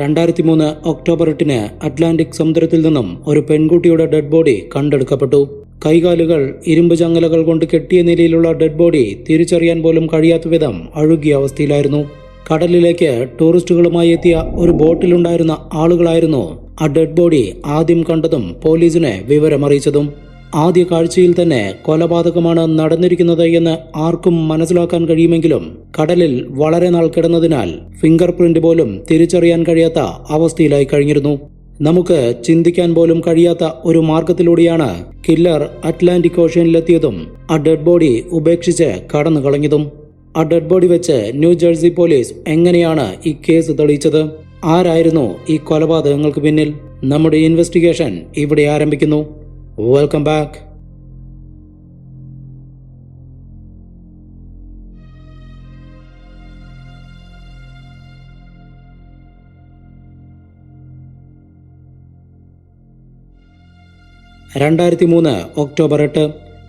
രണ്ടായിരത്തി മൂന്ന് ഒക്ടോബർ എട്ടിന് അറ്റ്ലാന്റിക് സമുദ്രത്തിൽ നിന്നും ഒരു പെൺകുട്ടിയുടെ ഡെഡ് ബോഡി കണ്ടെടുക്കപ്പെട്ടു. കൈകാലുകൾ ഇരുമ്പ് ചങ്ങലകൾ കൊണ്ട് കെട്ടിയ നിലയിലുള്ള ഡെഡ് ബോഡി തിരിച്ചറിയാൻ പോലും കഴിയാത്ത വിധം അഴുകിയ അവസ്ഥയിലായിരുന്നു. കടലിലേക്ക് ടൂറിസ്റ്റുകളുമായി എത്തിയ ഒരു ബോട്ടിലുണ്ടായിരുന്ന ആളുകളായിരുന്നു ആ ഡെഡ് ബോഡി ആദ്യം കണ്ടതും പോലീസിനെ വിവരമറിയിച്ചതും. ആദ്യ കാഴ്ചയിൽ തന്നെ കൊലപാതകമാണ് നടന്നിരിക്കുന്നത് എന്ന് ആർക്കും മനസ്സിലാക്കാൻ കഴിയുമെങ്കിലും കടലിൽ വളരെ നാൾ കിടന്നതിനാൽ ഫിംഗർ പ്രിന്റ് പോലും തിരിച്ചറിയാൻ കഴിയാത്ത അവസ്ഥയിലായി കഴിഞ്ഞിരുന്നു. നമുക്ക് ചിന്തിക്കാൻ പോലും കഴിയാത്ത ഒരു മാർഗത്തിലൂടെയാണ് കില്ലർ അറ്റ്ലാന്റിക് ഓഷ്യനിലെത്തിയതും ആ ഡെഡ് ബോഡി ഉപേക്ഷിച്ച് കടന്നു കളഞ്ഞതും ആ ഡെഡ് ബോഡി വെച്ച് ന്യൂ ജേഴ്സി പോലീസ് എങ്ങനെയാണ് ഈ കേസ് തെളിയിച്ചത്? ആരായിരുന്നു ഈ കൊലപാതകങ്ങൾക്ക് പിന്നിൽ? നമ്മുടെ ഇൻവെസ്റ്റിഗേഷൻ ഇവിടെ ആരംഭിക്കുന്നു. Welcome back. രണ്ടായിരത്തി മൂന്ന് ഒക്ടോബർ എട്ട്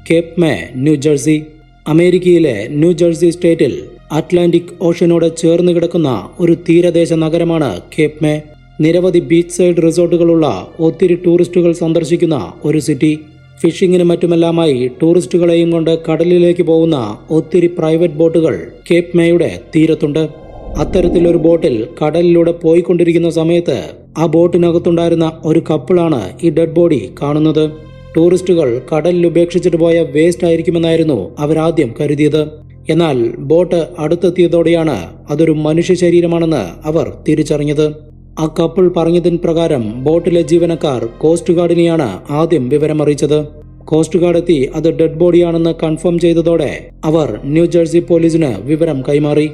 കേപ്പ് മേ ന്യൂജേഴ്സി അമേരിക്കയിലെ ന്യൂജേഴ്സി സ്റ്റേറ്റിൽ അറ്റ്ലാന്റിക് ഓഷ്യനോട് ചേർന്ന് കിടക്കുന്ന ഒരു തീരദേശ നഗരമാണ് കേപ്പ് മേ നിരവധി ബീച്ച് സൈഡ് റിസോർട്ടുകളുള്ള ഒത്തിരി ടൂറിസ്റ്റുകൾ സന്ദർശിക്കുന്ന ഒരു സിറ്റി. ഫിഷിങ്ങിനും മറ്റുമെല്ലാമായി ടൂറിസ്റ്റുകളെയും കൊണ്ട് കടലിലേക്ക് പോകുന്ന ഒത്തിരി പ്രൈവറ്റ് ബോട്ടുകൾ കേപ്പ് മേയുടെ തീരത്തുണ്ട്. അത്തരത്തിലൊരു ബോട്ടിൽ കടലിലൂടെ പോയിക്കൊണ്ടിരിക്കുന്ന സമയത്ത് ആ ബോട്ടിനകത്തുണ്ടായിരുന്ന ഒരു കപ്പിളാണ് ഈ ഡെഡ് ബോഡി കാണുന്നത്. ടൂറിസ്റ്റുകൾ കടലിൽ ഉപേക്ഷിച്ചിട്ട് പോയ വേസ്റ്റ് ആയിരിക്കുമെന്നായിരുന്നു അവരാദ്യം കരുതിയത്. എന്നാൽ ബോട്ട് അടുത്തെത്തിയതോടെയാണ് അതൊരു മനുഷ്യ ശരീരമാണെന്ന് അവർ തിരിച്ചറിഞ്ഞത്. ആ കപ്പിൾ പറഞ്ഞതിന് പ്രകാരം ബോട്ടിലെ ജീവനക്കാർ കോസ്റ്റ് ഗാർഡിനെയാണ് ആദ്യം വിവരമറിയിച്ചത്. കോസ്റ്റ് ഗാർഡ് എത്തി അത് ഡെഡ് ബോഡിയാണെന്ന് കൺഫേം ചെയ്തതോടെ അവർ ന്യൂജേഴ്സി പോലീസിന് വിവരം കൈമാറി.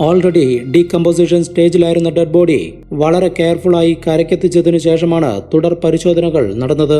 ഓൾറെഡി ഡീകമ്പോസിഷൻ സ്റ്റേജിലായിരുന്ന ഡെഡ് ബോഡി വളരെ കെയർഫുള്ളായി കരക്കെത്തിച്ചതിനു ശേഷമാണ് തുടർ പരിശോധനകൾ നടന്നത്.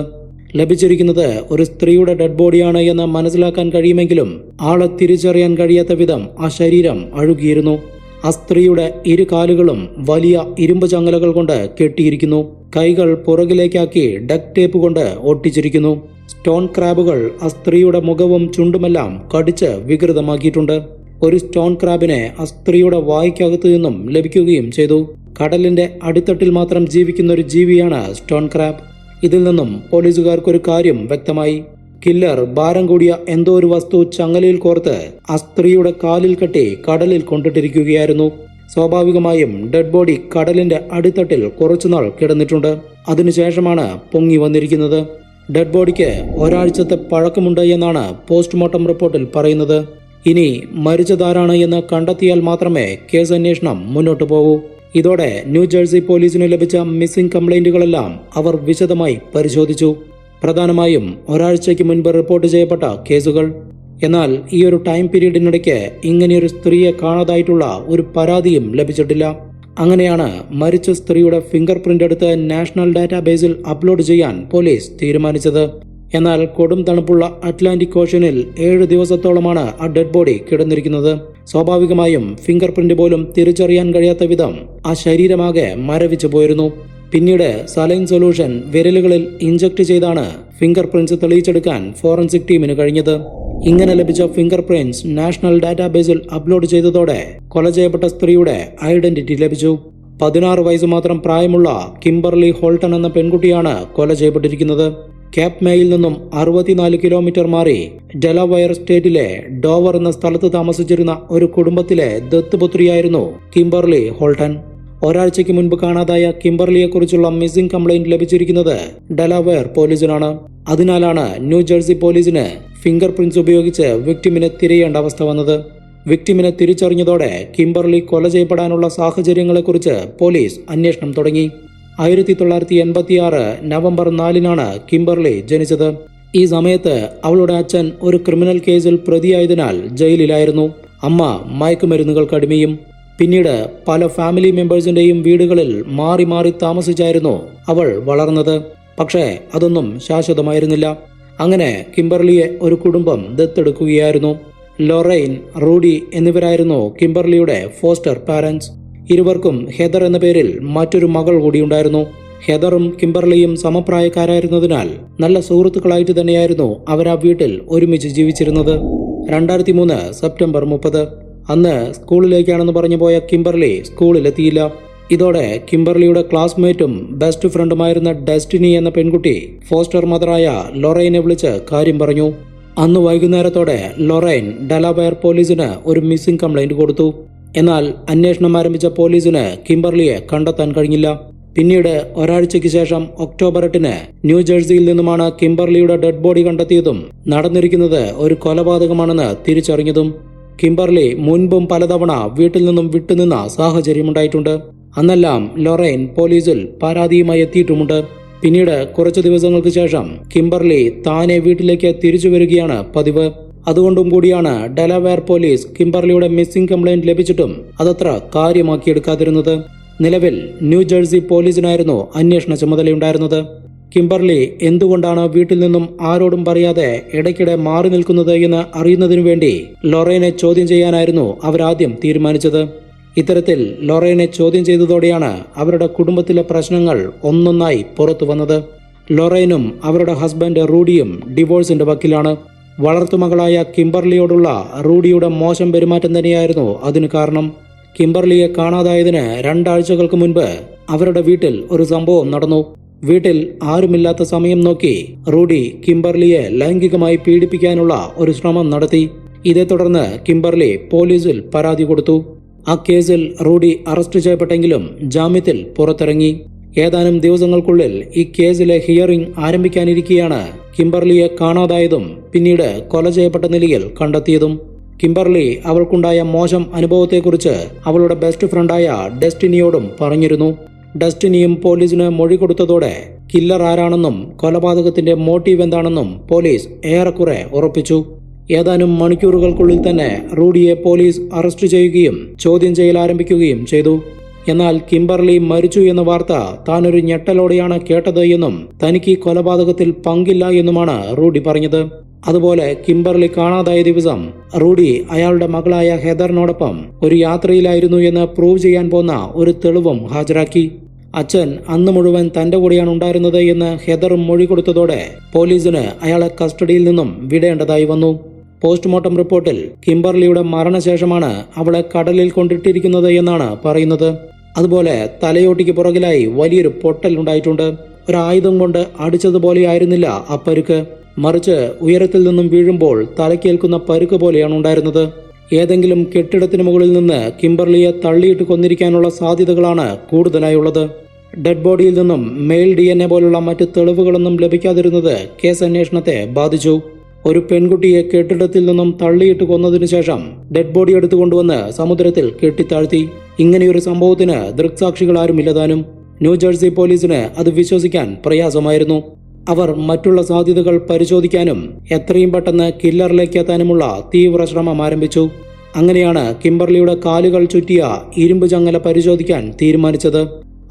ലഭിച്ചിരിക്കുന്നത് ഒരു സ്ത്രീയുടെ ഡെഡ് ബോഡിയാണ് എന്ന് മനസ്സിലാക്കാൻ കഴിയുമെങ്കിലും ആളെ തിരിച്ചറിയാൻ കഴിയാത്ത വിധം ആ ശരീരം അഴുകിയിരുന്നു. ആ സ്ത്രീയുടെ ഇരു കാലുകളും വലിയ ഇരുമ്പ് ചങ്ങലകൾ കൊണ്ട് കെട്ടിയിരിക്കുന്നു. കൈകൾ പുറകിലേക്കാക്കി ഡക് ടേപ്പ് കൊണ്ട് ഒട്ടിച്ചിരിക്കുന്നു. സ്റ്റോൺ ക്രാബുകൾ ആ സ്ത്രീയുടെ മുഖവും ചുണ്ടുമെല്ലാം കടിച്ച് വികൃതമാക്കിയിട്ടുണ്ട്. ഒരു സ്റ്റോൺ ക്രാബിനെ ആ സ്ത്രീയുടെ വായിക്കകത്ത് നിന്നും ലഭിക്കുകയും ചെയ്തു. കടലിന്റെ അടിത്തട്ടിൽ മാത്രം ജീവിക്കുന്ന ഒരു ജീവിയാണ് സ്റ്റോൺ ക്രാബ്. ഇതിൽ നിന്നും പോലീസുകാർക്കൊരു കാര്യം വ്യക്തമായി. കില്ലർ ഭാരം കൂടിയ എന്തോ ഒരു വസ്തു ചങ്ങലയിൽ കോർത്ത് ആ സ്ത്രീയുടെ കാലിൽ കെട്ടി കടലിൽ കൊണ്ടിട്ടിരിക്കുകയായിരുന്നു. സ്വാഭാവികമായും ഡെഡ് ബോഡി കടലിന്റെ അടിത്തട്ടിൽ കുറച്ചുനാൾ കിടന്നിട്ടുണ്ട്. അതിനുശേഷമാണ് പൊങ്ങി വന്നിരിക്കുന്നത്. ഡെഡ് ബോഡിക്ക് ഒരാഴ്ചത്തെ പഴക്കമുണ്ട് എന്നാണ് പോസ്റ്റ്മോർട്ടം റിപ്പോർട്ടിൽ പറയുന്നത്. ഇനി മരിച്ചതാരാണ് എന്ന് കണ്ടെത്തിയാൽ മാത്രമേ കേസ് അന്വേഷണം മുന്നോട്ട് പോകൂ. ഇതോടെ ന്യൂജേഴ്സി പോലീസിന് ലഭിച്ച മിസ്സിംഗ് കംപ്ലൈന്റുകളെല്ലാം അവർ വിശദമായി പരിശോധിച്ചു. പ്രധാനമായും ഒരാഴ്ചയ്ക്ക് മുൻപ് റിപ്പോർട്ട് ചെയ്യപ്പെട്ട കേസുകൾ. എന്നാൽ ഈ ഒരു ടൈം പീരീഡിനിടയ്ക്ക് ഇങ്ങനെയൊരു സ്ത്രീയെ കാണാതായിട്ടുള്ള ഒരു പരാതിയും ലഭിച്ചിട്ടില്ല. അങ്ങനെയാണ് മരിച്ച സ്ത്രീയുടെ ഫിംഗർ പ്രിന്റ് എടുത്ത് നാഷണൽ ഡാറ്റാബേസിൽ അപ്ലോഡ് ചെയ്യാൻ പോലീസ് തീരുമാനിച്ചത്. എന്നാൽ കൊടും തണുപ്പുള്ള അറ്റ്ലാന്റിക് ഓഷ്യനിൽ ഏഴ് ദിവസത്തോളമാണ് ആ ഡെഡ് ബോഡി കിടന്നിരിക്കുന്നത്. സ്വാഭാവികമായും ഫിംഗർ പ്രിന്റ് പോലും തിരിച്ചറിയാൻ കഴിയാത്ത വിധം ആ ശരീരമാകെ മരവിച്ചു പോയിരുന്നു. പിന്നീട് സലൈൻ സൊല്യൂഷൻ വിരലുകളിൽ ഇഞ്ചക്ട് ചെയ്താണ് ഫിംഗർ പ്രിന്റ്സ് തെളിയിച്ചെടുക്കാൻ ഫോറൻസിക് ടീമിന് കഴിഞ്ഞത്. ഇങ്ങനെ ലഭിച്ച ഫിംഗർ പ്രിന്റ്സ് നാഷണൽ ഡാറ്റാബേസിൽ അപ്ലോഡ് ചെയ്തതോടെ കൊല ചെയ്യപ്പെട്ട സ്ത്രീയുടെ ഐഡന്റിറ്റി ലഭിച്ചു. പതിനാറ് വയസ്സ് മാത്രം പ്രായമുള്ള കിംബർലി ഹോൾട്ടൺ എന്ന പെൺകുട്ടിയാണ് കൊല ചെയ്യപ്പെട്ടിരിക്കുന്നത്. ക്യാപ് മേയിൽ നിന്നും അറുപത്തിനാല് കിലോമീറ്റർ മാറി ഡെലവയർ സ്റ്റേറ്റിലെ ഡോവർ എന്ന സ്ഥലത്ത് താമസിച്ചിരുന്ന ഒരു കുടുംബത്തിലെ ദത്തുപുത്രിയായിരുന്നു കിംബർലി ഹോൾട്ടൺ. ഒരാഴ്ചയ്ക്ക് മുൻപ് കാണാതായ കിംബർലിയെക്കുറിച്ചുള്ള മിസ്സിംഗ് കംപ്ലൈന്റ് ലഭിച്ചിരിക്കുന്നത് ഡെലാവെയർ പോലീസിനാണ്. അതിനാലാണ് ന്യൂജേഴ്സി പോലീസിന് ഫിംഗർ പ്രിന്റ്സ് ഉപയോഗിച്ച് വിക്ടിമിനെ തിരയേണ്ട അവസ്ഥ വന്നത്. വിക്ടിമിനെ തിരിച്ചറിഞ്ഞതോടെ കിംബർലി കൊല ചെയ്യപ്പെടാനുള്ള സാഹചര്യങ്ങളെക്കുറിച്ച് പോലീസ് അന്വേഷണം തുടങ്ങി. ആയിരത്തി തൊള്ളായിരത്തി എൺപത്തിയാറ് നവംബർ നാലിനാണ് കിംബർലി ജനിച്ചത്. ഈ സമയത്ത് അവളുടെ അച്ഛൻ ഒരു ക്രിമിനൽ കേസിൽ പ്രതിയായതിനാൽ ജയിലിലായിരുന്നു. അമ്മ മയക്കുമരുന്നുകൾക്ക് അടിമയും പിന്നീട് പല ഫാമിലി മെമ്പേഴ്സിന്റെയും വീടുകളിൽ മാറി മാറി താമസിച്ചായിരുന്നു അവൾ വളർന്നത്. പക്ഷേ അതൊന്നും ശാശ്വതമായിരുന്നില്ല. അങ്ങനെ കിംബർലിയെ ഒരു കുടുംബം ദത്തെടുക്കുകയായിരുന്നു. ലൊറൈൻ റൂഡി എന്നിവരായിരുന്നു കിംബർലിയുടെ ഫോസ്റ്റർ പാരന്റ്സ് ഇരുവർക്കും ഹെദർ എന്ന പേരിൽ മറ്റൊരു മകൾ കൂടിയുണ്ടായിരുന്നു ഹെദറും കിംബർലിയും സമപ്രായക്കാരായിരുന്നതിനാൽ നല്ല സുഹൃത്തുക്കളായിട്ട് തന്നെയായിരുന്നു അവർ ആ വീട്ടിൽ ഒരുമിച്ച് ജീവിച്ചിരുന്നത്. രണ്ടായിരത്തി മൂന്ന് സെപ്റ്റംബർ മുപ്പത്. അന്ന് സ്കൂളിലേക്കാണെന്ന് പറഞ്ഞു പോയ കിംബർലി സ്കൂളിലെത്തിയില്ല. ഇതോടെ കിംബർലിയുടെ ക്ലാസ്മേറ്റും ബെസ്റ്റ് ഫ്രണ്ടുമായിരുന്ന ഡെസ്റ്റിനി എന്ന പെൺകുട്ടി ഫോസ്റ്റർ മദറായ ലൊറൈനെ വിളിച്ച് കാര്യം പറഞ്ഞു. അന്ന് വൈകുന്നേരത്തോടെ ലൊറൈൻ ഡലാബയർ പോലീസിന് ഒരു മിസ്സിംഗ് കംപ്ലൈന്റ് കൊടുത്തു. എന്നാൽ അന്വേഷണം ആരംഭിച്ച പോലീസിന് കിംബർലിയെ കണ്ടെത്താൻ കഴിഞ്ഞില്ല. പിന്നീട് ഒരാഴ്ചയ്ക്ക് ശേഷം ഒക്ടോബർ എട്ടിന് ന്യൂജേഴ്സിയിൽ നിന്നുമാണ് കിംബർലിയുടെ ഡെഡ് ബോഡി കണ്ടെത്തിയതും നടന്നിരിക്കുന്നത് ഒരു കൊലപാതകമാണെന്ന് തിരിച്ചറിഞ്ഞതും. കിംബർലി മുൻപും പലതവണ വീട്ടിൽ നിന്നും വിട്ടുനിന്ന സാഹചര്യമുണ്ടായിട്ടുണ്ട്. അന്നെല്ലാം ലൊറൈൻ പോലീസിൽ പരാതിയുമായി എത്തിയിട്ടുമുണ്ട്. പിന്നീട് കുറച്ചു ദിവസങ്ങൾക്ക് ശേഷം കിംബർലി താനെ വീട്ടിലേക്ക് തിരിച്ചു വരികയാണ് പതിവ്. അതുകൊണ്ടും കൂടിയാണ് ഡെലവെയർ പോലീസ് കിംബർലിയുടെ മിസ്സിംഗ് കംപ്ലൈന്റ് ലഭിച്ചിട്ടും അതത്ര കാര്യമാക്കിയെടുക്കാതിരുന്നത്. നിലവിൽ ന്യൂജേഴ്സി പോലീസിനായിരുന്നു അന്വേഷണ ചുമതലയുണ്ടായിരുന്നത്. കിംബർലി എന്തുകൊണ്ടാണ് വീട്ടിൽ നിന്നും ആരോടും പറയാതെ ഇടയ്ക്കിടെ മാറി നിൽക്കുന്നത് എന്ന് അറിയുന്നതിനു വേണ്ടി ലൊറേനെ ചോദ്യം ചെയ്യാനായിരുന്നു അവരാദ്യം തീരുമാനിച്ചത്. ഇത്തരത്തിൽ ലൊറേനെ ചോദ്യം ചെയ്തതോടെയാണ് അവരുടെ കുടുംബത്തിലെ പ്രശ്നങ്ങൾ ഒന്നൊന്നായി പുറത്തു വന്നത്. ലൊറൈനും അവരുടെ ഹസ്ബൻഡ് റൂഡിയും ഡിവോഴ്സിന്റെ വക്കിലാണ്. വളർത്തുമകളായ കിംബർലിയോടുള്ള റൂഡിയുടെ മോശം പെരുമാറ്റം തന്നെയായിരുന്നു അതിന് കാരണം. കിംബർലിയെ കാണാതായതിന് രണ്ടാഴ്ചകൾക്ക് മുൻപ് അവരുടെ വീട്ടിൽ ഒരു സംഭവം നടന്നു. വീട്ടിൽ ആരുമില്ലാത്ത സമയം നോക്കി റൂഡി കിംബർലിയെ ലൈംഗികമായി പീഡിപ്പിക്കാനുള്ള ഒരു ശ്രമം നടത്തി. ഇതേ തുടർന്ന് കിംബർലി പോലീസിൽ പരാതി കൊടുത്തു. ആ കേസിൽ റൂഡി അറസ്റ്റ് ചെയ്യപ്പെട്ടെങ്കിലും ജാമ്യത്തിൽ പുറത്തിറങ്ങി. ഏതാനും ദിവസങ്ങൾക്കുള്ളിൽ ഈ കേസിലെ ഹിയറിംഗ് ആരംഭിക്കാനിരിക്കെയാണ് കിംബർലിയെ കാണാതായതും പിന്നീട് കൊല ചെയ്യപ്പെട്ട നിലയിൽ കണ്ടെത്തിയതും. കിംബർലി അവൾക്കുണ്ടായ മോശം അനുഭവത്തെക്കുറിച്ച് അവളുടെ ബെസ്റ്റ് ഫ്രണ്ടായ ഡെസ്റ്റിനിയോടും പറഞ്ഞിരുന്നു. ഡെസ്റ്റിനിയും പോലീസിന് മൊഴി കൊടുത്തതോടെ കില്ലർ ആരാണെന്നും കൊലപാതകത്തിന്റെ മോട്ടീവ് എന്താണെന്നും പോലീസ് ഏറെക്കുറെ ഉറപ്പിച്ചു. ഏതാനും മണിക്കൂറുകൾക്കുള്ളിൽ തന്നെ റൂഡിയെ പോലീസ് അറസ്റ്റ് ചെയ്യുകയും ചോദ്യം ചെയ്യൽ ആരംഭിക്കുകയും ചെയ്തു. എന്നാൽ കിംബർലി മരിച്ചു എന്ന വാർത്ത താനൊരു ഞെട്ടലോടെയാണ് കേട്ടത് എന്നും തനിക്ക് കൊലപാതകത്തിൽ പങ്കില്ല എന്നുമാണ് റൂഡി പറഞ്ഞത്. അതുപോലെ കിംബർലി കാണാതായ ദിവസം റൂഡി അയാളുടെ മകളായ ഹെദറിനോടൊപ്പം ഒരു യാത്രയിലായിരുന്നു എന്ന് പ്രൂവ് ചെയ്യാൻ പോന്ന ഒരു തെളിവും ഹാജരാക്കി. അച്ഛൻ അന്ന് മുഴുവൻ തന്റെ കൂടെയാണ് ഉണ്ടായിരുന്നത് എന്ന് ഹെദറും മൊഴി കൊടുത്തതോടെ പോലീസിന് അയാളെ കസ്റ്റഡിയിൽ നിന്നും വിടേണ്ടതായി വന്നു. പോസ്റ്റ്മോർട്ടം റിപ്പോർട്ടിൽ കിംബർലിയുടെ മരണശേഷമാണ് അവളെ കടലിൽ കൊണ്ടിട്ടിരിക്കുന്നത് എന്നാണ് പറയുന്നത്. അതുപോലെ തലയോട്ടിക്ക് പുറകിലായി വലിയൊരു പൊട്ടൽ ഉണ്ടായിട്ടുണ്ട്. ഒരായുധം കൊണ്ട് അടിച്ചതുപോലെയായിരുന്നില്ല അപ്പരുക്ക്. പരുക്ക് മറിച്ച് ഉയരത്തിൽ നിന്നും വീഴുമ്പോൾ തലക്കേൽക്കുന്ന പരുക്ക് പോലെയാണ് ഉണ്ടായിരുന്നത്. ഏതെങ്കിലും കെട്ടിടത്തിന് മുകളിൽ നിന്ന് കിംബർലിയെ തള്ളിയിട്ട് കൊന്നിരിക്കാനുള്ള സാധ്യതകളാണ് കൂടുതലായുള്ളത്. ഡെഡ് ബോഡിയിൽ നിന്നും മെയിൽ ഡി എൻ എ പോലുള്ള മറ്റ് തെളിവുകളൊന്നും ലഭിക്കാതിരുന്നത് കേസ് അന്വേഷണത്തെ ബാധിച്ചു. ഒരു പെൺകുട്ടിയെ കെട്ടിടത്തിൽ നിന്നും തള്ളിയിട്ട് കൊന്നതിനു ശേഷം ഡെഡ് ബോഡി എടുത്തു കൊണ്ടുവന്ന് സമുദ്രത്തിൽ കെട്ടിത്താഴ്ത്തി. ഇങ്ങനെയൊരു സംഭവത്തിന് ദൃക്സാക്ഷികൾ ആരുമില്ലതാനും ന്യൂജേഴ്സി പോലീസിന് അത് വിശ്വസിക്കാൻ പ്രയാസമായിരുന്നു. അവർ മറ്റുള്ള സാധ്യതകൾ പരിശോധിക്കാനും എത്രയും പെട്ടെന്ന് കില്ലറിലേക്ക് എത്താനുമുള്ള തീവ്ര ശ്രമം ആരംഭിച്ചു. അങ്ങനെയാണ് കിംബർലിയുടെ കാലുകൾ ചുറ്റിയ ഇരുമ്പ് ചങ്ങല പരിശോധിക്കാൻ തീരുമാനിച്ചത്.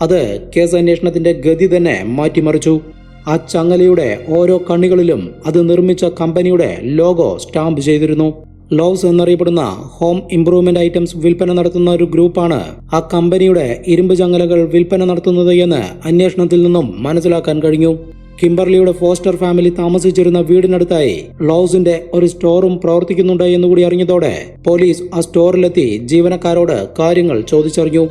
അത് കേസ് അന്വേഷണത്തിന്റെ ഗതി തന്നെ മാറ്റിമറിച്ചു. ആ ചങ്ങലയുടെ ഓരോ കണ്ണികളിലും അത് നിർമ്മിച്ച കമ്പനിയുടെ ലോഗോ സ്റ്റാമ്പ് ചെയ്തിരുന്നു. ലോവ്സ് എന്നറിയപ്പെടുന്ന ഹോം ഇംപ്രൂവ്മെന്റ് ഐറ്റംസ് വിൽപ്പന നടത്തുന്ന ഒരു ഗ്രൂപ്പാണ് ആ കമ്പനിയുടെ ഇരുമ്പ് ചങ്ങലകൾ വിൽപ്പന നടത്തുന്നത് എന്ന് അന്വേഷണത്തിൽ നിന്നും മനസ്സിലാക്കാൻ കഴിഞ്ഞു. കിംബർലിയുടെ ഫോസ്റ്റർ ഫാമിലി താമസിച്ചിരുന്ന വീടിനടുത്തായി ലോസിന്റെ ഒരു സ്റ്റോറും പ്രവർത്തിക്കുന്നുണ്ട് എന്നുകൂടി അറിഞ്ഞതോടെ പോലീസ് ആ സ്റ്റോറിലെത്തി ജീവനക്കാരോട് കാര്യങ്ങൾ ചോദിച്ചറിഞ്ഞു.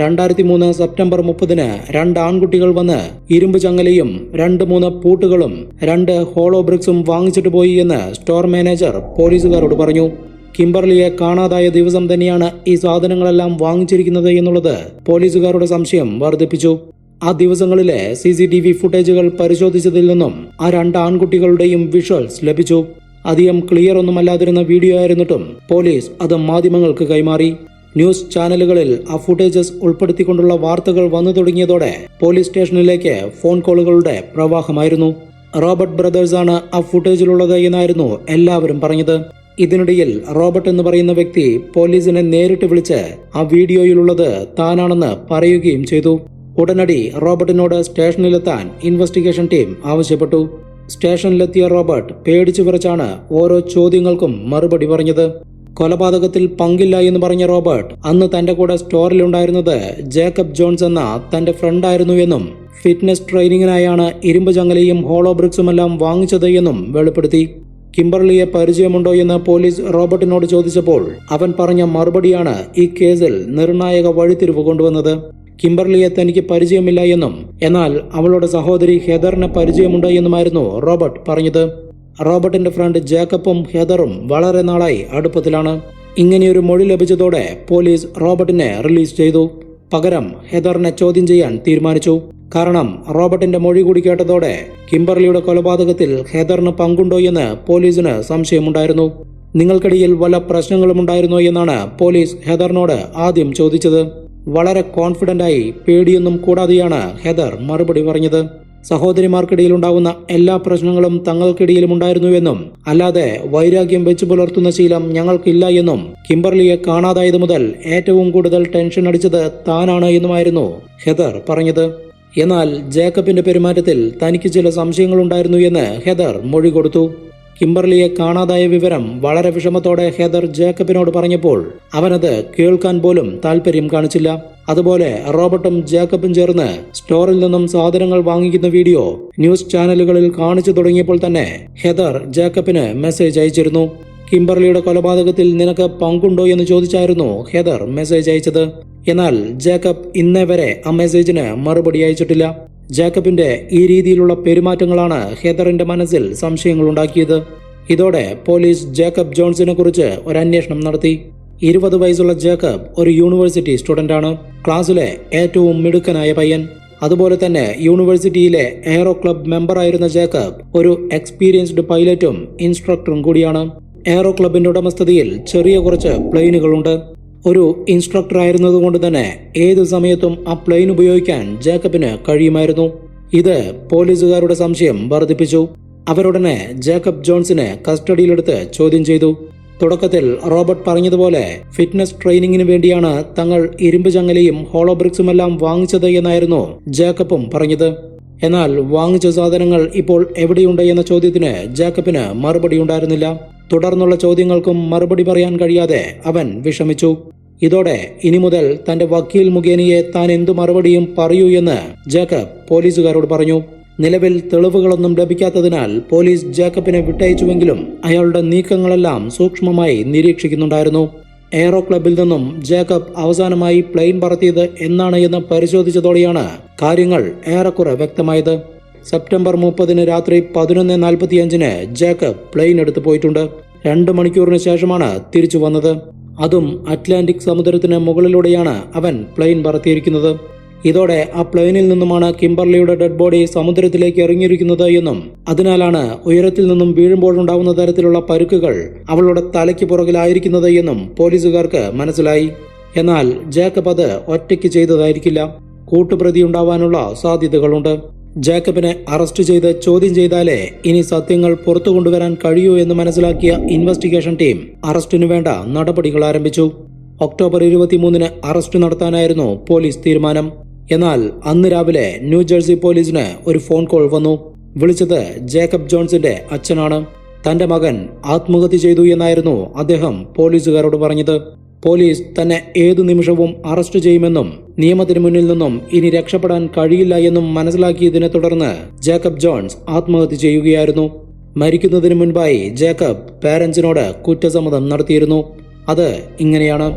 രണ്ടായിരത്തി മൂന്ന് സെപ്റ്റംബർ മുപ്പതിന് രണ്ട് ആൺകുട്ടികൾ വന്ന് ഇരുമ്പ് ചങ്ങലയും രണ്ട് മൂന്ന് പൂട്ടുകളും രണ്ട് ഹോളോ ബ്രിക്സും വാങ്ങിച്ചിട്ട് പോയി എന്ന് സ്റ്റോർ മാനേജർ പോലീസുകാരോട് പറഞ്ഞു. കിംബർലിയെ കാണാതായ ദിവസം തന്നെയാണ് ഈ സാധനങ്ങളെല്ലാം വാങ്ങിച്ചിരിക്കുന്നത് എന്നുള്ളത് പോലീസുകാരുടെ സംശയം വർദ്ധിപ്പിച്ചു. ആ ദിവസങ്ങളിലെ സി സി ടി വി ഫുട്ടേജുകൾ പരിശോധിച്ചതിൽ നിന്നും ആ രണ്ട് ആൺകുട്ടികളുടെയും വിഷ്വൽസ് ലഭിച്ചു. അധികം ക്ലിയർ ഒന്നുമല്ലാതിരുന്ന വീഡിയോ ആയിരുന്നിട്ടും പോലീസ് അത് മാധ്യമങ്ങൾക്ക് കൈമാറി. ന്യൂസ് ചാനലുകളിൽ ആ ഫുട്ടേജസ് ഉൾപ്പെടുത്തിക്കൊണ്ടുള്ള വാർത്തകൾ വന്നു തുടങ്ങിയതോടെ പോലീസ് സ്റ്റേഷനിലേക്ക് ഫോൺ കോളുകളുടെ പ്രവാഹമായിരുന്നു. റോബർട്ട് ബ്രദേഴ്സാണ് ആ ഫുട്ടേജിലുള്ളത് എന്നായിരുന്നു എല്ലാവരും പറഞ്ഞത്. ഇതിനിടയിൽ റോബർട്ട് എന്ന് പറയുന്ന വ്യക്തി പോലീസിനെ നേരിട്ട് വിളിച്ച് ആ വീഡിയോയിലുള്ളത് താനാണെന്ന് പറയുകയും ചെയ്തു. ഉടനടി റോബർട്ടിനോട് സ്റ്റേഷനിലെത്താൻ ഇൻവെസ്റ്റിഗേഷൻ ടീം ആവശ്യപ്പെട്ടു. സ്റ്റേഷനിലെത്തിയ റോബർട്ട് പേടിച്ചു വിറച്ചാണ് ഓരോ ചോദ്യങ്ങൾക്കും മറുപടി പറഞ്ഞത്. കൊലപാതകത്തിൽ പങ്കില്ല എന്ന് പറഞ്ഞ റോബർട്ട് അന്ന് തന്റെ കൂടെ സ്റ്റോറിലുണ്ടായിരുന്നത് ജേക്കബ് ജോൺസ് എന്ന തന്റെ ഫ്രണ്ടായിരുന്നു എന്നും ഫിറ്റ്നസ് ട്രെയിനിങ്ങിനായാണ് ഇരുമ്പ് ചങ്ങലയും ഹോളോ ബ്രിക്സുമെല്ലാം വാങ്ങിച്ചത് എന്നും വെളിപ്പെടുത്തി. കിംബർലിയെ പരിചയമുണ്ടോ എന്ന് പോലീസ് റോബർട്ടിനോട് ചോദിച്ചപ്പോൾ അവൻ പറഞ്ഞ മറുപടിയാണ് ഈ കേസിൽ നിർണായക വഴിത്തിരിവ് കൊണ്ടുവന്നത്. കിംബർലിയെ തനിക്ക് പരിചയമില്ല എന്നും എന്നാൽ അവളുടെ സഹോദരി ഹെദറിന് പരിചയമുണ്ട് എന്നുമായിരുന്നു റോബർട്ട് പറഞ്ഞത്. റോബർട്ടിന്റെ ഫ്രണ്ട് ജേക്കബും ഹെദറും വളരെ നാളായി അടുപ്പത്തിലാണ്. ഇങ്ങനെയൊരു മൊഴി ലഭിച്ചതോടെ പോലീസ് റോബർട്ടിനെ റിലീസ് ചെയ്തു. പകരം ഹെദറിനെ ചോദ്യം ചെയ്യാൻ തീരുമാനിച്ചു. കാരണം റോബർട്ടിന്റെ മൊഴി കൂടി കേട്ടതോടെ കിംബർലിയുടെ കൊലപാതകത്തിൽ ഹെദറിന് പങ്കുണ്ടോ എന്ന് പോലീസിന് സംശയമുണ്ടായിരുന്നു. നിങ്ങൾക്കിടയിൽ വല്ല പ്രശ്നങ്ങളും ഉണ്ടായിരുന്നോ എന്നാണ് പോലീസ് ഹെദറിനോട് ആദ്യം ചോദിച്ചത്. വളരെ കോൺഫിഡന്റായി പേടിയൊന്നും കൂടാതെയാണ് ഹെദർ മറുപടി പറഞ്ഞത്. സഹോദരിമാർക്കിടയിൽ ഉണ്ടാവുന്ന എല്ലാ പ്രശ്നങ്ങളും തങ്ങൾക്കിടയിലും ഉണ്ടായിരുന്നുവെന്നും അല്ലാതെ വൈരാഗ്യം വെച്ചു പുലർത്തുന്ന ശീലം ഞങ്ങൾക്കില്ല എന്നും കിംബർലിയെ കാണാതായത് മുതൽ ഏറ്റവും കൂടുതൽ ടെൻഷൻ അടിച്ചത് താനാണ് എന്നുമായിരുന്നു ഹെദർ പറഞ്ഞത്. എന്നാൽ ജേക്കബിന്റെ പെരുമാറ്റത്തിൽ തനിക്ക് ചില സംശയങ്ങളുണ്ടായിരുന്നു എന്ന് ഹെദർ മൊഴി കൊടുത്തു. കിംബർലിയെ കാണാതായ വിവരം വളരെ വിഷമത്തോടെ ഹെദർ ജേക്കബിനോട് പറഞ്ഞപ്പോൾ അവനത് കേൾക്കാൻ പോലും താല്പര്യം കാണിച്ചില്ല. അതുപോലെ റോബർട്ടും ജേക്കബും ചേർന്ന് സ്റ്റോറിൽ നിന്നും സാധനങ്ങൾ വാങ്ങിക്കുന്ന വീഡിയോ ന്യൂസ് ചാനലുകളിൽ കാണിച്ചു തുടങ്ങിയപ്പോൾ തന്നെ ഹെദർ ജേക്കബിന് മെസ്സേജ് അയച്ചിരുന്നു. കിംബർലിയുടെ കൊലപാതകത്തിൽ നിനക്ക് പങ്കുണ്ടോ എന്ന് ചോദിച്ചായിരുന്നു ഹെദർ മെസ്സേജ് അയച്ചത്. എന്നാൽ ജേക്കബ് ഇന്നേ വരെ ആ മെസ്സേജിന് മറുപടി അയച്ചിട്ടില്ല. ജേക്കബിന്റെ ഈ രീതിയിലുള്ള പെരുമാറ്റങ്ങളാണ് ഹെദറിന്റെ മനസ്സിൽ സംശയങ്ങൾ ഉണ്ടാക്കിയത്. ഇതോടെ പോലീസ് ജേക്കബ് ജോൺസിനെ കുറിച്ച് ഒരു അന്വേഷണം നടത്തി. ഇരുപത് വയസ്സുള്ള ജേക്കബ് ഒരു യൂണിവേഴ്സിറ്റി സ്റ്റുഡന്റ് ആണ് ക്ലാസ്സിലെ ഏറ്റവും മിടുക്കനായ പയ്യൻ. അതുപോലെ തന്നെ യൂണിവേഴ്സിറ്റിയിലെ എയറോ ക്ലബ് മെമ്പറായിരുന്ന ജേക്കബ് ഒരു എക്സ്പീരിയൻസ്ഡ് പൈലറ്റും ഇൻസ്ട്രക്ടറും കൂടിയാണ്. എയറോ ക്ലബിന്റെ ഉടമസ്ഥതയിൽ ചെറിയ കുറച്ച് പ്ലെയിനുകളുണ്ട്. ഒരു ഇൻസ്ട്രക്ടർ ആയിരുന്നതുകൊണ്ട് തന്നെ ഏതു സമയത്തും ആ പ്ലെയിൻ ഉപയോഗിക്കാൻ ജേക്കബിന് കഴിയുമായിരുന്നു. ഇത് പോലീസുകാരുടെ സംശയം വർദ്ധിപ്പിച്ചു. അവരുടനെ ജേക്കബ് ജോൺസിനെ കസ്റ്റഡിയിലെടുത്ത് ചോദ്യം ചെയ്തു. തുടക്കത്തിൽ റോബർട്ട് പറഞ്ഞതുപോലെ ഫിറ്റ്നസ് ട്രെയിനിങ്ങിന് വേണ്ടിയാണ് തങ്ങൾ ഇരുമ്പ് ചങ്ങലയും ഹോളോ ബ്രിക്സുമെല്ലാം വാങ്ങിച്ചത് എന്നായിരുന്നു ജേക്കബും പറഞ്ഞത്. എന്നാൽ വാങ്ങിച്ച സാധനങ്ങൾ ഇപ്പോൾ എവിടെയുണ്ട് എന്ന ചോദ്യത്തിന് ജേക്കബിന് മറുപടി ഉണ്ടായിരുന്നില്ല തുടർന്നുള്ള ചോദ്യങ്ങൾക്കും മറുപടി പറയാൻ കഴിയാതെ അവൻ വിഷമിച്ചു. ഇതോടെ ഇനി മുതൽ തന്റെ വക്കീൽ മുഖേനയെ താൻ എന്തു മറുപടിയും പറയൂ എന്ന് ജേക്കബ് പോലീസുകാരോട് പറഞ്ഞു. നിലവിൽ തെളിവുകളൊന്നും ലഭിക്കാത്തതിനാൽ പോലീസ് ജേക്കബിനെ വിട്ടയച്ചുവെങ്കിലും അയാളുടെ നീക്കങ്ങളെല്ലാം സൂക്ഷ്മമായി നിരീക്ഷിക്കുന്നുണ്ടായിരുന്നു. എയറോ ക്ലബിൽ നിന്നും ജേക്കബ് അവസാനമായി പ്ലെയിൻ പറത്തിയത് എന്നാണ് എന്ന് പരിശോധിച്ചതോടെയാണ് കാര്യങ്ങൾ ഏറെക്കുറെ വ്യക്തമായത്. സെപ്റ്റംബർ മുപ്പതിന് രാത്രി പതിനൊന്ന് നാൽപ്പത്തിയഞ്ചിന് ജേക്കബ് പ്ലെയിൻ എടുത്തു പോയിട്ടുണ്ട്. രണ്ട് മണിക്കൂറിന് ശേഷമാണ് തിരിച്ചു വന്നത്. അതും അറ്റ്ലാന്റിക് സമുദ്രത്തിന് മുകളിലൂടെയാണ് അവൻ പ്ലെയിൻ പറത്തിയിരിക്കുന്നത്. ഇതോടെ ആ പ്ലെയിനിൽ നിന്നുമാണ് കിംബർലിയുടെ ഡെഡ് ബോഡി സമുദ്രത്തിലേക്ക് ഇറങ്ങിയിരിക്കുന്നത് എന്നും അതിനാലാണ് ഉയരത്തിൽ നിന്നും വീഴുമ്പോഴുണ്ടാവുന്ന തരത്തിലുള്ള പരുക്കുകൾ അവളുടെ തലയ്ക്ക് പുറകിലായിരിക്കുന്നത് എന്നും പോലീസുകാർക്ക് മനസ്സിലായി. എന്നാൽ ജേക്കബ് അത് ഒറ്റയ്ക്ക് ചെയ്തതായിരിക്കില്ല. കൂട്ടുപ്രതി ഉണ്ടാവാനുള്ള സാധ്യതകളുണ്ട്. ജേക്കബിനെ അറസ്റ്റ് ചെയ്ത് ചോദ്യം ചെയ്താലേ ഇനി സത്യങ്ങൾ പുറത്തു കൊണ്ടുവരാൻ കഴിയൂ എന്ന് മനസ്സിലാക്കിയ ഇൻവെസ്റ്റിഗേഷൻ ടീം അറസ്റ്റിനു വേണ്ട നടപടികൾ ആരംഭിച്ചു. ഒക്ടോബർ ഇരുപത്തിമൂന്നിന് അറസ്റ്റ് നടത്താനായിരുന്നു പോലീസ് തീരുമാനം. എന്നാൽ അന്ന് രാവിലെ ന്യൂജേഴ്സി പോലീസിന് ഒരു ഫോൺ കോൾ വന്നു. വിളിച്ചത് ജേക്കബ് ജോൺസിന്റെ അച്ഛനാണ്. തന്റെ മകൻ ആത്മഹത്യ ചെയ്തു എന്നായിരുന്നു അദ്ദേഹം പോലീസുകാരോട് പറഞ്ഞത്. പോലീസ് തന്നെ ഏതു നിമിഷവും അറസ്റ്റ് ചെയ്യുമെന്നും നിയമത്തിന് മുന്നിൽ നിന്നും ഇനി രക്ഷപ്പെടാൻ കഴിയില്ല എന്നും മനസ്സിലാക്കിയതിനെ തുടർന്ന് ജേക്കബ് ജോൺസ് ആത്മഹത്യ ചെയ്യുകയായിരുന്നു. മരിക്കുന്നതിന് മുൻപായി ജേക്കബ് പാരന്റ്സിനോട് കുറ്റസമ്മതം നടത്തിയിരുന്നു. അത് ഇങ്ങനെയാണ്.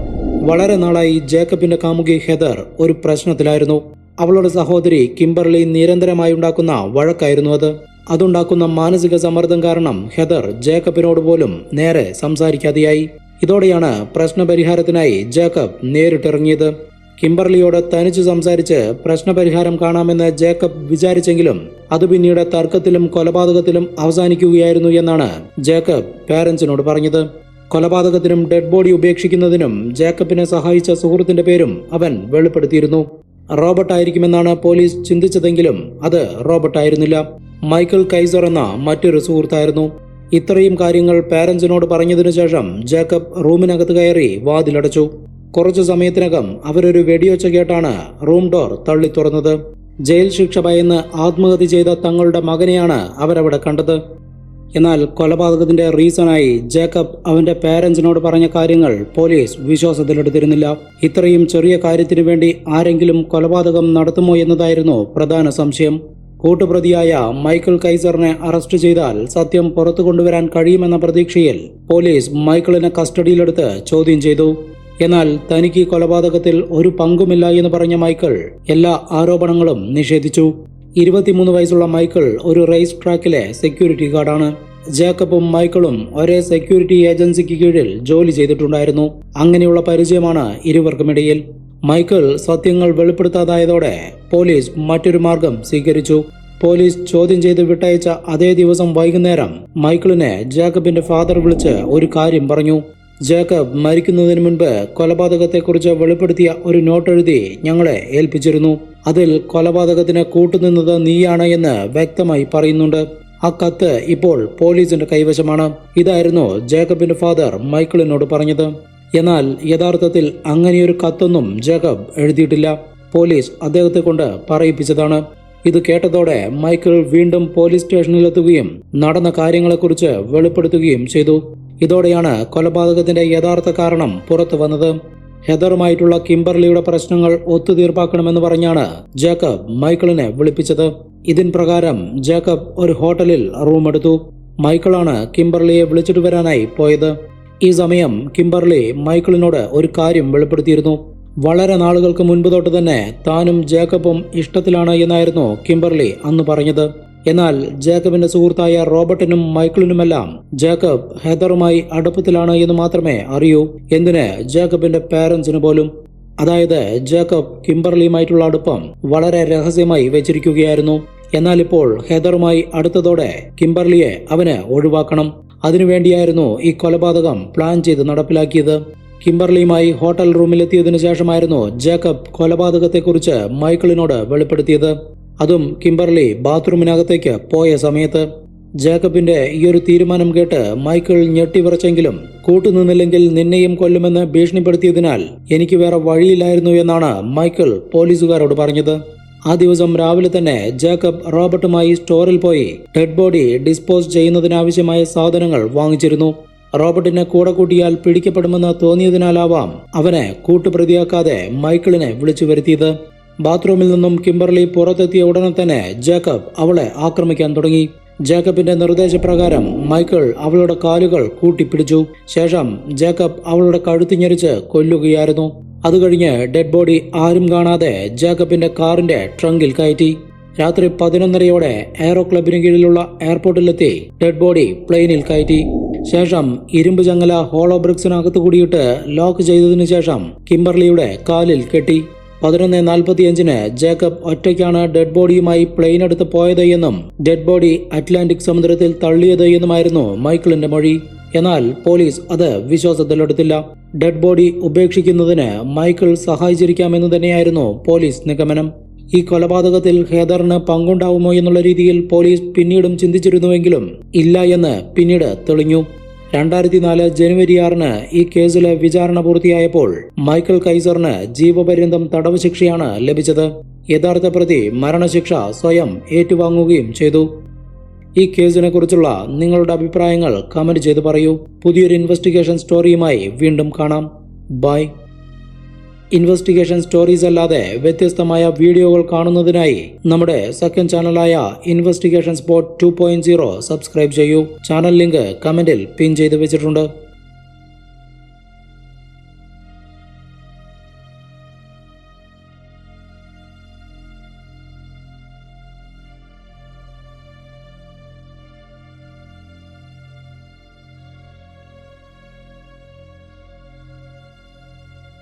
വളരെ നാളായി ജേക്കബിന്റെ കാമുകി ഹെദർ ഒരു പ്രശ്നത്തിലായിരുന്നു. അവളുടെ സഹോദരി കിംബർലി നിരന്തരമായി ഉണ്ടാക്കുന്ന വഴക്കായിരുന്നു അത്. അതുണ്ടാക്കുന്ന മാനസിക സമ്മർദ്ദം കാരണം ഹെദർ ജേക്കബിനോട് പോലും നേരെ സംസാരിക്കാതെയായി. ഇതോടെയാണ് പ്രശ്നപരിഹാരത്തിനായി ജേക്കബ് നേരിട്ടിറങ്ങിയത്. കിംബർലിയോട് തനിച്ചു സംസാരിച്ച് പ്രശ്നപരിഹാരം കാണാമെന്ന് ജേക്കബ് വിചാരിച്ചെങ്കിലും അത് പിന്നീട് തർക്കത്തിലും കൊലപാതകത്തിലും അവസാനിക്കുകയായിരുന്നു എന്നാണ് ജേക്കബ് പാരന്റ്സിനോട് പറഞ്ഞത്. കൊലപാതകത്തിനും ഡെഡ് ബോഡി ഉപേക്ഷിക്കുന്നതിനും ജേക്കബിനെ സഹായിച്ച സുഹൃത്തിന്റെ പേരും അവൻ വെളിപ്പെടുത്തിയിരുന്നു. റോബർട്ട് ആയിരിക്കുമെന്നാണ് പോലീസ് ചിന്തിച്ചതെങ്കിലും അത് റോബർട്ട് ആയിരുന്നില്ല മൈക്കിൾ കൈസർ എന്ന മറ്റൊരു സുഹൃത്തായിരുന്നു. ഇത്രയും കാര്യങ്ങൾ പാരൻസിനോട് പറഞ്ഞതിനു ശേഷം ജേക്കബ് റൂമിനകത്ത് കയറി വാതിലടച്ചു. കുറച്ചു സമയത്തിനകം അവരൊരു വെടിയൊച്ച കേട്ടാണ് റൂം ഡോർ തള്ളി തുറന്നത്. ജയിൽ ശിക്ഷ ഭയന്ന് ആത്മഹത്യ ചെയ്ത തങ്ങളുടെ മകനെയാണ് അവരവിടെ കണ്ടത്. എന്നാൽ കൊലപാതകത്തിന്റെ റീസണായി ജേക്കബ് അവന്റെ പേരൻസിനോട് പറഞ്ഞ കാര്യങ്ങൾ പോലീസ് വിശ്വാസത്തിലെടുത്തിരുന്നില്ല. ഇത്രയും ചെറിയ കാര്യത്തിനു വേണ്ടി ആരെങ്കിലും കൊലപാതകം നടത്തുമോ എന്നതായിരുന്നു പ്രധാന സംശയം. കൂട്ടുപ്രതിയായ മൈക്കിൾ കൈസറിനെ അറസ്റ്റ് ചെയ്താൽ സത്യം പുറത്തു കൊണ്ടുവരാൻ കഴിയുമെന്ന പ്രതീക്ഷയിൽ പോലീസ് മൈക്കിളിനെ കസ്റ്റഡിയിലെടുത്ത് ചോദ്യം ചെയ്തു. എന്നാൽ തനിക്ക് കൊലപാതകത്തിൽ ഒരു പങ്കുമില്ല എന്ന് പറഞ്ഞ മൈക്കിൾ എല്ലാ ആരോപണങ്ങളും നിഷേധിച്ചു. ഇരുപത്തിമൂന്ന് വയസ്സുള്ള മൈക്കിൾ ഒരു റേസ് ട്രാക്കിലെ സെക്യൂരിറ്റി ഗാർഡാണ്. ജേക്കബും മൈക്കിളും ഒരേ സെക്യൂരിറ്റി ഏജൻസിക്ക് കീഴിൽ ജോലി ചെയ്തിട്ടുണ്ടായിരുന്നു. അങ്ങനെയുള്ള പരിചയമാണ് ഇരുവർക്കുമിടയിൽ. മൈക്കിൾ സത്യങ്ങൾ വെളിപ്പെടുത്താതായതോടെ പോലീസ് മറ്റൊരു മാർഗം സ്വീകരിച്ചു. പോലീസ് ചോദ്യം ചെയ്ത് വിട്ടയച്ച അതേ ദിവസം വൈകുന്നേരം മൈക്കിളിനെ ജേക്കബിന്റെ ഫാദർ വിളിച്ച് ഒരു കാര്യം പറഞ്ഞു. ജേക്കബ് മരിക്കുന്നതിന് മുൻപ് കൊലപാതകത്തെക്കുറിച്ച് വെളിപ്പെടുത്തിയ ഒരു നോട്ട് എഴുതി ഞങ്ങളെ ഏൽപ്പിച്ചിരുന്നു. അതിൽ കൊലപാതകത്തിന് കൂട്ടുനിന്നത് നീയാണ് എന്ന് വ്യക്തമായി പറയുന്നുണ്ട്. ആ കത്ത് ഇപ്പോൾ പോലീസിന്റെ കൈവശമാണ്. ഇതായിരുന്നു ജേക്കബിന്റെ ഫാദർ മൈക്കിളിനോട് പറഞ്ഞത്. എന്നാൽ യഥാർത്ഥത്തിൽ അങ്ങനെയൊരു കത്തൊന്നും ജേക്കബ് എഴുതിയിട്ടില്ല. പോലീസ് അദ്ദേഹത്തെ കൊണ്ട് പറയിപ്പിച്ചതാണ്. ഇത് കേട്ടതോടെ മൈക്കിൾ വീണ്ടും പോലീസ് സ്റ്റേഷനിലെത്തുകയും നടന്ന കാര്യങ്ങളെക്കുറിച്ച് വെളിപ്പെടുത്തുകയും ചെയ്തു. ഇതോടെയാണ് കൊലപാതകത്തിന്റെ യഥാർത്ഥ കാരണം പുറത്തു വന്നത്. ഹെദറുമായിട്ടുള്ള കിംബർലിയുടെ പ്രശ്നങ്ങൾ ഒത്തുതീർപ്പാക്കണമെന്ന് പറഞ്ഞാണ് ജേക്കബ് മൈക്കിളിനെ വിളിപ്പിച്ചത്. ഇതിൻ പ്രകാരം ജേക്കബ് ഒരു ഹോട്ടലിൽ റൂം എടുത്തു. മൈക്കിളാണ് കിംബർലിയെ വിളിച്ചിട്ട് വരാനായി പോയത്. ഈ സമയം കിംബർലി മൈക്കിളിനോട് ഒരു കാര്യം വെളിപ്പെടുത്തിയിരുന്നു. വളരെ നാളുകൾക്ക് മുൻപ് തൊട്ട് തന്നെ താനും ജേക്കബും ഇഷ്ടത്തിലാണ് എന്നായിരുന്നു കിംബർലി അന്ന് പറഞ്ഞത്. എന്നാൽ ജേക്കബിന്റെ സുഹൃത്തായ റോബർട്ടിനും മൈക്കിളിനുമെല്ലാം ജേക്കബ് ഹെദറുമായി അടുപ്പത്തിലാണ് എന്ന് മാത്രമേ അറിയൂ. എന്തിന് ജേക്കബിന്റെ പേരൻസിന് പോലും? അതായത് ജേക്കബ് കിംബർലിയുമായിട്ടുള്ള അടുപ്പം വളരെ രഹസ്യമായി വെച്ചിരിക്കുകയായിരുന്നു. എന്നാൽ ഇപ്പോൾ ഹെദറുമായി അടുത്തതോടെ കിംബർലിയെ അവന് ഒഴിവാക്കണം. അതിനുവേണ്ടിയായിരുന്നു ഈ കൊലപാതകം പ്ലാൻ ചെയ്ത് നടപ്പിലാക്കിയത്. കിംബർലിയുമായി ഹോട്ടൽ റൂമിലെത്തിയതിനു ശേഷമായിരുന്നു ജേക്കബ് കൊലപാതകത്തെക്കുറിച്ച് മൈക്കിളിനോട് വെളിപ്പെടുത്തിയത്. അതും കിംബർലി ബാത്റൂമിനകത്തേക്ക് പോയ സമയത്ത്. ജേക്കബിന്റെ ഈയൊരു തീരുമാനം കേട്ട് മൈക്കിൾ ഞെട്ടിവിറച്ചെങ്കിലും കൂട്ടുനിന്നില്ലെങ്കിൽ നിന്നെയും കൊല്ലുമെന്ന് ഭീഷണിപ്പെടുത്തിയതിനാൽ എനിക്ക് വേറെ വഴിയില്ലായിരുന്നു എന്നാണ് മൈക്കിൾ പോലീസുകാരോട് പറഞ്ഞത്. ആ ദിവസം രാവിലെ തന്നെ ജേക്കബ് റോബർട്ടുമായി സ്റ്റോറിൽ പോയി ഡെഡ് ബോഡി ഡിസ്പോസ് ചെയ്യുന്നതിനാവശ്യമായ സാധനങ്ങൾ വാങ്ങിച്ചിരുന്നു. റോബർട്ടിനെ കൂടെ കൂട്ടിയാൽ പിടിക്കപ്പെടുമെന്ന് തോന്നിയതിനാലാവാം അവനെ കൂട്ടുപ്രതിയാക്കാതെ മൈക്കിളിനെ വിളിച്ചു വരുത്തിയത്. ബാത്റൂമിൽ നിന്നും കിംബർലി പുറത്തെത്തിയ ഉടനെ തന്നെ ജേക്കബ് അവളെ ആക്രമിക്കാൻ തുടങ്ങി. ജേക്കബിന്റെ നിർദ്ദേശപ്രകാരം മൈക്കിൾ അവളുടെ കാലുകൾ കൂട്ടിപ്പിടിച്ചു. ശേഷം ജേക്കബ് അവളുടെ കഴുത്തിഞ്ഞരിച്ച് കൊല്ലുകയായിരുന്നു. അത് കഴിഞ്ഞ് ഡെഡ് ബോഡി ആരും കാണാതെ ജേക്കബിന്റെ കാറിന്റെ ട്രങ്കിൽ കയറ്റി. രാത്രി പതിനൊന്നരയോടെ എയറോ ക്ലബിന് കീഴിലുള്ള എയർപോർട്ടിലെത്തി ഡെഡ് ബോഡി പ്ലെയിനിൽ കയറ്റി. ശേഷം ഇരുമ്പ് ചങ്ങല ഹോളോ ബ്രിക്സിനകത്ത് കൂടിയിട്ട് ലോക്ക് ചെയ്തതിനു ശേഷം കിംബർലിയുടെ കാലിൽ കെട്ടി. പതിനൊന്ന് നാൽപ്പത്തിയഞ്ചിന് ജേക്കബ് ഒറ്റയ്ക്കാണ് ഡെഡ് ബോഡിയുമായി പ്ലെയിൻ എടുത്ത് പോയത് എന്നും ഡെഡ് ബോഡി അറ്റ്ലാന്റിക് സമുദ്രത്തിൽ തള്ളിയത് എന്നുമായിരുന്നു മൈക്കിളിന്റെ മൊഴി. എന്നാൽ പോലീസ് അത് വിശ്വാസത്തിലെടുത്തില്ല. ഡെഡ് ബോഡി ഉപേക്ഷിക്കുന്നതിന് മൈക്കിൾ സഹായിച്ചിരിക്കാമെന്ന് തന്നെയായിരുന്നു പോലീസ് നിഗമനം. ഈ കൊലപാതകത്തിൽ ഹേദറിന് പങ്കുണ്ടാവുമോ എന്നുള്ള രീതിയിൽ പോലീസ് പിന്നീടും ചിന്തിച്ചിരുന്നുവെങ്കിലും ഇല്ല എന്ന് പിന്നീട് തെളിഞ്ഞു. രണ്ടായിരത്തി നാല് ജനുവരി ആറിന് ഈ കേസിലെ വിചാരണ പൂർത്തിയായപ്പോൾ മൈക്കിൾ കൈസറിന് ജീവപര്യന്തം തടവ് ശിക്ഷയാണ് ലഭിച്ചത്. യഥാർത്ഥ പ്രതി മരണശിക്ഷ സ്വയം ഏറ്റുവാങ്ങുകയും ചെയ്തു. ഈ കേസിനെ കുറിച്ചുള്ള നിങ്ങളുടെ അഭിപ്രായങ്ങൾ കമന്റ് ചെയ്ത് പറയൂ. പുതിയൊരു ഇൻവെസ്റ്റിഗേഷൻ സ്റ്റോറിയുമായി വീണ്ടും കാണാം. ബൈ ഇൻവെസ്റ്റിഗേഷൻ സ്റ്റോറീസ് അല്ലാതെ വ്യത്യസ്തമായ വീഡിയോകൾ കാണുന്നതിനായി നമ്മുടെ സെക്കൻഡ് ചാനലായ ഇൻവെസ്റ്റിഗേഷൻ സ്പോട്ട് ടു സബ്സ്ക്രൈബ് ചെയ്യൂ. ചാനൽ ലിങ്ക് കമന്റിൽ പിൻ ചെയ്ത് വെച്ചിട്ടുണ്ട്.